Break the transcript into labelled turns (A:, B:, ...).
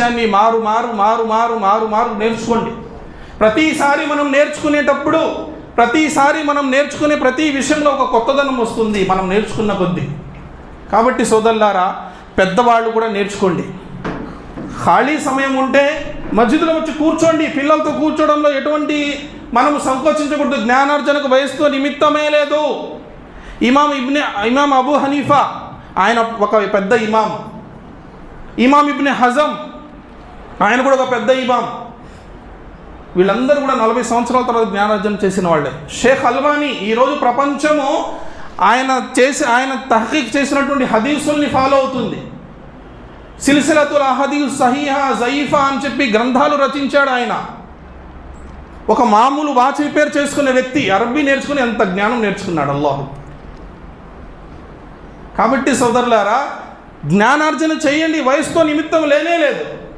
A: విషయాన్ని మారు మారు మారు మారు మారు మారు నేర్చుకోండి. ప్రతిసారి మనం నేర్చుకునేటప్పుడు ప్రతిసారి మనం నేర్చుకునే ప్రతి విషయంలో ఒక కొత్తదనం వస్తుంది మనం నేర్చుకున్న కొద్దీ. కాబట్టి సోదరులారా పెద్దవాళ్ళు కూడా నేర్చుకోండి. ఖాళీ సమయం ఉంటే మస్జిద్లో వచ్చి కూర్చోండి. పిల్లలతో కూర్చోవడంలో ఎటువంటి మనము సంకోచించకూడదు. జ్ఞానార్జనకు వయసుతో నిమిత్తమే లేదు. ఇమాం ఇబ్నె ఇమాం అబూ హనీఫా ఆయన ఒక పెద్ద ఇమాం ఇమాం ఇబ్నె హజం ఆయన కూడా ఒక పెద్ద ఇమాం. వీళ్ళందరూ కూడా నలభై సంవత్సరాల తర్వాత జ్ఞానార్జన చేసిన వాళ్ళే. షేక్ అల్వానీ ఈరోజు ప్రపంచము ఆయన చేసి ఆయన తహకీక్ చేసినటువంటి హదీసుల్ని ఫాలో అవుతుంది. సిలిసిలతుల్ అహదీస్ సహీహా జయీఫా అని చెప్పి గ్రంథాలు రచించాడు ఆయన. ఒక మామూలు వాచ్ రిపేర్ చేసుకునే వ్యక్తి అరబ్బీ నేర్చుకుని ఎంత జ్ఞానం నేర్చుకున్నాడు అల్లాహు. కాబట్టి సోదరులారా జ్ఞానార్జన చేయండి వయసుతో నిమిత్తం లేనే లేదు.